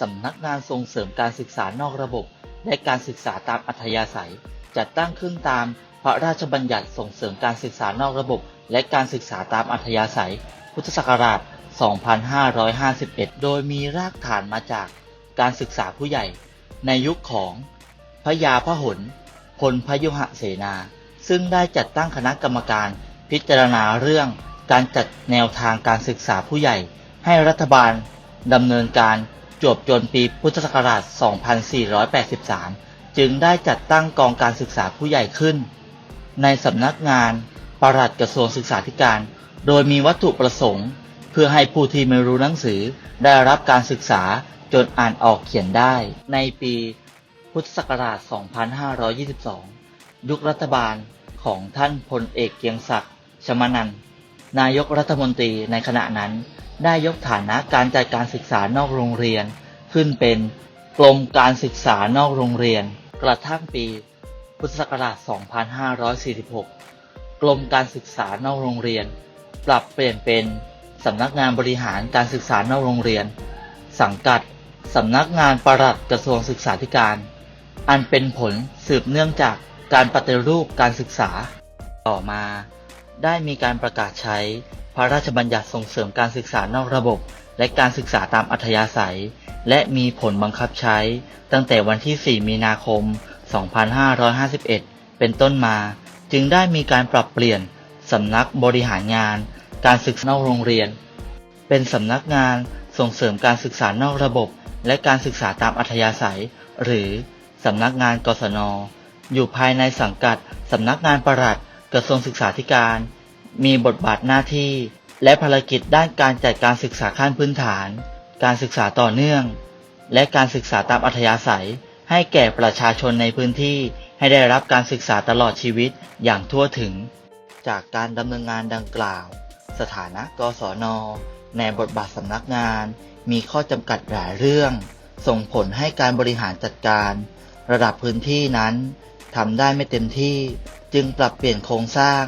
สำนักงานส่งเสริมการศึกษานอกระบบ และการศึกษาตามอัธยาศัย จัดตั้งขึ้นตามพระราชบัญญัติส่งเสริมการศึกษานอกระบบ และการศึกษาตามอัธยาศัย พุทธศักราช 2551 โดยมีรากฐานมาจากการศึกษาผู้ใหญ่ ในยุคของพระยาพหลพลพยุหเสนา ซึ่งได้จัดตั้งคณะกรรมการพิจารณาเรื่องการจัดแนวทางการศึกษาผู้ใหญ่ ให้รัฐบาลดำเนินการ จวบจนปีพุทธศักราช 2483 จึงได้จัดตั้งกองการศึกษาผู้ใหญ่ขึ้น ในสำนักงานปลัดกระทรวงศึกษาธิการ โดยมีวัตถุประสงค์ เพื่อให้ผู้ที่ไม่รู้หนังสือได้รับการศึกษาจนอ่านออกเขียนได้ ในปีพุทธศักราช 2522 ยุครัฐบาลของท่านพลเอกเกียงศักดิ์ชมานันนายกรัฐมนตรีในขณะนั้น ได้ยกฐานะการจัดการศึกษานอกโรงเรียน ขึ้นเป็นกรมการศึกษานอกโรงเรียน กระทั่งปี พุทธศักราช 2546 กรมการศึกษานอกโรงเรียน ปรับเปลี่ยนเป็นสำนักงานบริหารการศึกษานอกโรงเรียน สังกัดสำนักงานปลัดกระทรวงศึกษาธิการ อันเป็นผลสืบเนื่องจากการปฏิรูปการศึกษา ต่อมา ได้มีการประกาศใช้ ระราชบัญญัติส่งเสริมการศึกษานอกระบบ และการศึกษาตามอัธยาศัย และมีผลบังคับใช้ ตั้งแต่วันที่ 4 มีนาคม 2551 เป็นต้นมา จึงได้มีการปรับเปลี่ยนสำนักบริหารงาน การศึกษานอกโรงเรียน เป็นสำนักงานส่งเสริมการศึกษานอกระบบ และการศึกษาตามอัธยาศัย หรือสำนักงานกศน อยู่ภายในสังกัดสำนักงานประหลัดกระทรวงศึกษาธิการ มีบทบาทหน้าที่ และภารกิจด้านการจัดการศึกษาขั้นพื้นฐาน การศึกษาต่อเนื่อง และการศึกษาตามอัธยาศัย ให้แก่ประชาชนในพื้นที่ให้ได้รับการศึกษาตลอดชีวิตอย่างทั่วถึง จากการดำเนินงานดังกล่าว สถานะกศน ในบทบาทสำนักงาน มีข้อจำกัดหลายเรื่อง ส่งผลให้การบริหารจัดการ ระดับพื้นที่นั้นทำได้ไม่เต็มที่ จึงปรับเปลี่ยนโครงสร้าง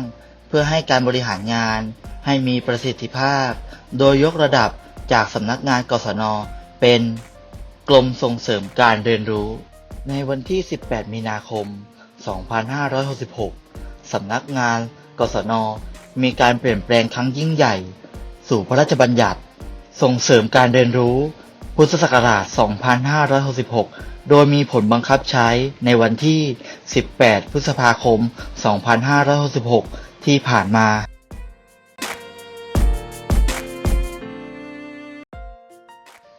เพื่อให้การบริหารงาน ให้มีประสิทธิภาพ โดยยกระดับจากสำนักงานกศน เป็นกรมส่งเสริมการเรียนรู้ ในวันที่ 18 มีนาคม 2566 สำนักงาน กศน มีการเปลี่ยนแปลงครั้งยิ่งใหญ่ สู่พระราชบัญญัติ ส่งเสริมการเรียนรู้ พุทธศักราช 2566 โดยมีผลบังคับใช้ในวันที่ 18 พฤษภาคม 2566 ที่ผ่านมา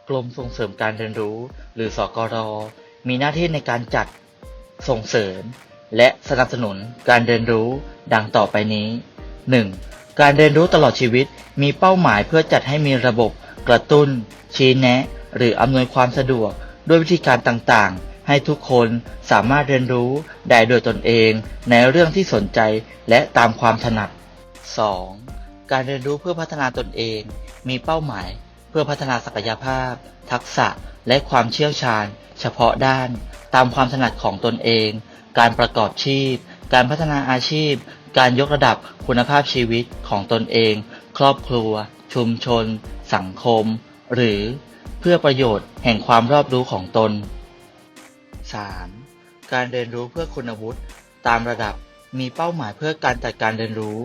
กรมส่งเสริมการเรียนรู้ หรือสกร มีหน้าที่ในการจัดส่งเสริม และสนับสนุนการเรียนรู้ดังต่อไปนี้ 1. การเรียนรู้ตลอดชีวิตมีเป้าหมายเพื่อจัดให้มีระบบ กระตุ้น ชี้แนะ หรืออำนวยความสะดวกด้วยวิธีการต่างๆ ให้ทุกคนสามารถเรียนรู้ได้โดยตนเองในเรื่องที่สนใจและตามความถนัด 2. การเรียนรู้เพื่อพัฒนาตนเอง มีเป้าหมาย เพื่อพัฒนาศักยภาพ ทักษะและความเชี่ยวชาญ เฉพาะด้าน ตามความถนัดของตนเอง การประกอบชีพ การพัฒนาอาชีพ การยกระดับคุณภาพชีวิตของตนเอง ครอบครัว ชุมชน สังคม หรือ เพื่อประโยชน์แห่งความรอบรู้ของตน 3. การเรียนรู้เพื่อคุณวุฒิตามระดับมีเป้าหมายเพื่อการจัดการเรียนรู้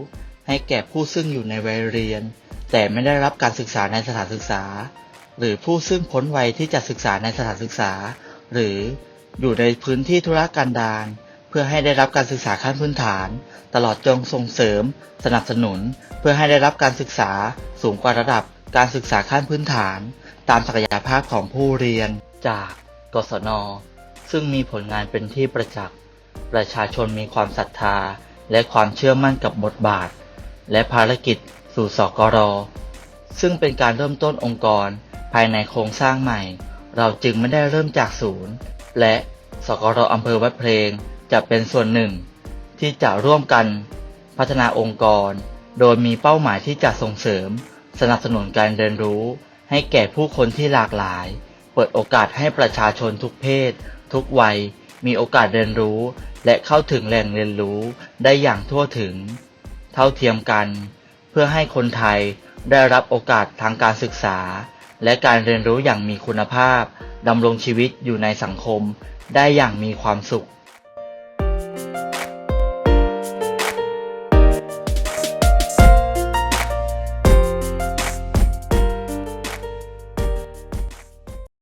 ให้แก่ผู้ซึ่งอยู่ในวัยเรียน แต่ไม่ได้รับการศึกษาในสถานศึกษา หรือผู้ซึ่งพ้นวัยที่จะศึกษาในสถานศึกษา หรืออยู่ในพื้นที่ธุรกันดารเพื่อให้ได้รับการศึกษาขั้นพื้นฐาน ตลอดจงส่งเสริม สนับสนุน เพื่อให้ได้รับการศึกษาสูงกว่าระดับการศึกษาขั้นพื้นฐาน ตามศักยภาพของผู้เรียนจากกศน ซึ่งมีผลงานเป็นที่ประจักษ์ ประชาชนมีความศรัทธาและความเชื่อมั่นกับบทบาท และภารกิจสู่สกร ซึ่งเป็นการเริ่มต้นองค์กรภายในโครงสร้างใหม่ เราจึงไม่ได้เริ่มจากศูนย์ และสกรอำเภอวัดเพลงจะเป็นส่วนหนึ่ง ที่จะร่วมกันพัฒนาองค์กร โดยมีเป้าหมายที่จะส่งเสริม สนับสนุนการเรียนรู้ ให้แก่ผู้คนที่หลากหลาย เปิดโอกาสให้ประชาชนทุกเพศ ทุกวัยมีโอกาสเรียนรู้ และเข้าถึงแหล่งเรียนรู้ได้อย่างทั่วถึง เท่าเทียมกัน เพื่อให้คนไทยได้รับโอกาสทางการศึกษา และการเรียนรู้อย่างมีคุณภาพดำรงชีวิตอยู่ในสังคมได้อย่างมีความสุข